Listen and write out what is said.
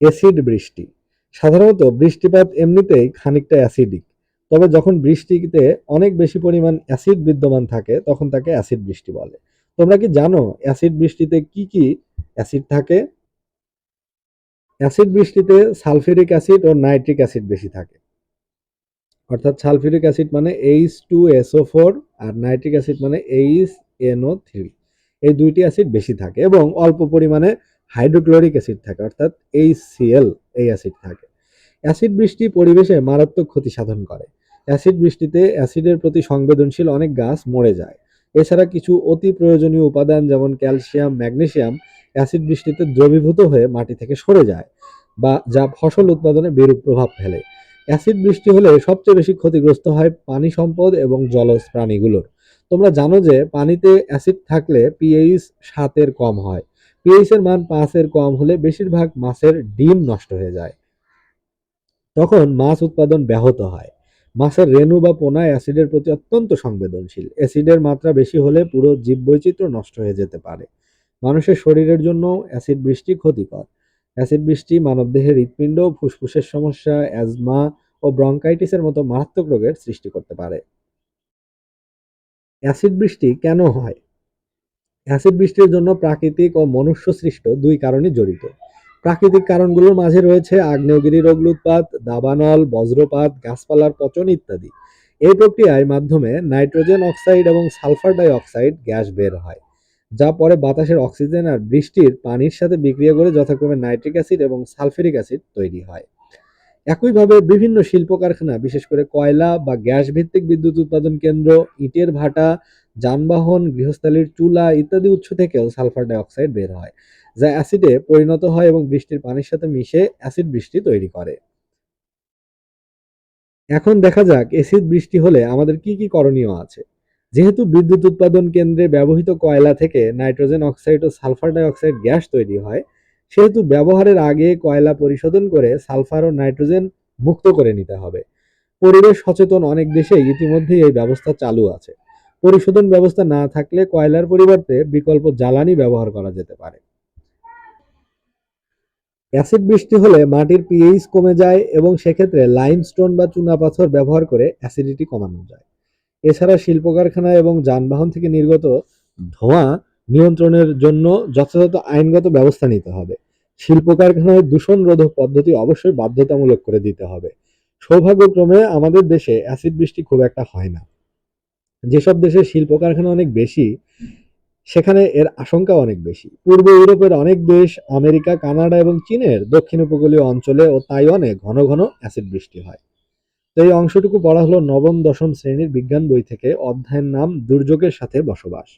Acid বৃষ্টি। সাধারণত বৃষ্টিপাত এমনিতেই খানিকটা অ্যাসিডিক, তবে যখন বৃষ্টিতে অনেক বেশি পরিমাণ অ্যাসিড বিদ্যমান থাকে, তখন তাকে অ্যাসিড বৃষ্টি বলে। তোমরা কি জানো অ্যাসিড বৃষ্টিতে কি কি অ্যাসিড থাকে? অ্যাসিড বৃষ্টিতে সালফিউরিক অ্যাসিড ও নাইট্রিক অ্যাসিড বেশি থাকে। অর্থাৎ সালফিউরিক অ্যাসিড মানে এইচ টু এসও ফোর আর নাইট্রিক অ্যাসিড মানে এইচ এনও থ্রি এই দুইটি অ্যাসিড বেশি থাকে এবং অল্প পরিমাণে হাইড্রোক্লোরিক অ্যাসিড থাকে, অর্থাৎ এইচসিএল এই অ্যাসিড থাকে। অ্যাসিড বৃষ্টি পরিবেশে মারাত্মক ক্ষতি সাধন করে। অ্যাসিড বৃষ্টিতে অ্যাসিডের প্রতি সংবেদনশীল অনেক গাছ মরে যায়। এছাড়া কিছু অতি প্রয়োজনীয় উপাদান যেমন ক্যালসিয়াম, ম্যাগনেসিয়াম অ্যাসিড বৃষ্টিতে দ্রবীভূত হয়ে মাটি থেকে সরে যায় বা যা ফসল উৎপাদনে বিরূপ প্রভাব ফেলে। অ্যাসিড বৃষ্টি হলে সবচেয়ে বেশি ক্ষতিগ্রস্ত হয় পানি সম্পদ এবং জলজ প্রাণীগুলোর। তোমরা জানো যে পানিতে অ্যাসিড থাকলে পিএইচ সাতের কম হয়। পিএইচ এর মান পাঁচের কম হলে বেশিরভাগ মাছের ডিম নষ্ট হয়ে যায়। তখন মাছ উৎপাদন ব্যাহত হয়। মাছের রেণু বা পোনা অ্যাসিডের প্রতি অত্যন্ত সংবেদনশীল। অ্যাসিডের মাত্রা বেশি হলে পুরো জীববৈচিত্র্য নষ্ট হয়ে যেতে পারে। মানুষের শরীরের জন্য অ্যাসিড বৃষ্টি ক্ষতিকর। অ্যাসিড বৃষ্টি মানবদেহের হৃৎপিণ্ড, ফুসফুসের সমস্যা, অ্যাজমা ও ব্রঙ্কাইটিসের মতো মারাত্মক রোগের সৃষ্টি করতে পারে। অ্যাসিড বৃষ্টি কেন হয়? অ্যাসিড বৃষ্টির জন্য প্রাকৃতিক ও মনুষ্য সৃষ্ট দুই কারণে জড়িত। প্রাকৃতিক কারণগুলোর মাঝে রয়েছে আগ্নেয়গিরির অগ্নুৎপাত দাবানল, বজ্রপাত, গাছপালার পচন ইত্যাদি। এই প্রক্রিয়ার মাধ্যমে নাইট্রোজেন অক্সাইড এবং সালফার ডাই অক্সাইড গ্যাস বের হয়, যা পরে বাতাসের অক্সিজেন আর বৃষ্টির পানির সাথে বিক্রিয়া করে যথাক্রমে নাইট্রিক অ্যাসিড এবং সালফেরিক অ্যাসিড তৈরি হয়। একইভাবে বিভিন্ন শিল্প কারখানা বিশেষ করে কয়লা বা গ্যাস ভিত্তিক বিদ্যুৎ উৎপাদন কেন্দ্র, ইটের ভাটা, যানবাহন, গৃহস্থালির চুলা ইত্যাদি উৎস থেকেও সালফার ডাই অক্সাইড বের হয়, যা অ্যাসিডে পরিণত হয় এবং বৃষ্টির পানির সাথে মিশে অ্যাসিড বৃষ্টি তৈরি করে। এখন দেখা যাক অ্যাসিড বৃষ্টি হলে আমাদের কি কি করণীয় আছে। যেহেতু বিদ্যুৎ উৎপাদন কেন্দ্রে ব্যবহৃত কয়লা থেকে নাইট্রোজেন অক্সাইড ও সালফার ডাইঅক্সাইড গ্যাস তৈরি হয় সেহেতু ব্যবহারের আগে কয়লা পরিশোধন করে সালফার ও নাইট্রোজেন মুক্ত করে নিতে হবে। পরিবেশ সচেতন অনেক দেশে ইতিমধ্যে এই ব্যবস্থা চালু আছে। পরিশোধন ব্যবস্থা না থাকলে কয়লার পরিবর্তে বিকল্প জ্বালানি ব্যবহার করা যেতে পারে। অ্যাসিড বৃষ্টি হলে মাটির পিএইচ কমে যায় এবং সেক্ষেত্রে লাইমস্টোন বা চুনাপাথর ব্যবহার করে অ্যাসিডিটি কমানো যায়। এছাড়া শিল্প কারখানা এবং যানবাহন থেকে নির্গত ধোঁয়া নিয়ন্ত্রণের জন্য যথাযথ আইনগত ব্যবস্থা নিতে হবে। শিল্প কারখানায় দূষণ রোধক পদ্ধতি অবশ্যই বাধ্যতামূলক করে দিতে হবে। সৌভাগ্যক্রমে আমাদের দেশে অ্যাসিড বৃষ্টি খুব একটা হয় না। যেসব দেশে শিল্প কারখানা অনেক বেশি, সেখানে এর আশঙ্কা অনেক বেশি। পূর্ব ইউরোপের অনেক দেশ, আমেরিকা, কানাডা এবং চীনের দক্ষিণ উপকূলীয় অঞ্চলে ও তাইওয়ানে ঘন ঘন অ্যাসিড বৃষ্টি হয়। তো এই অংশটুকু পড়া হলো নবম, দশম শ্রেণির বিজ্ঞান বই থেকে অধ্যায়ের নাম দুর্যোগের সাথে বসবাস।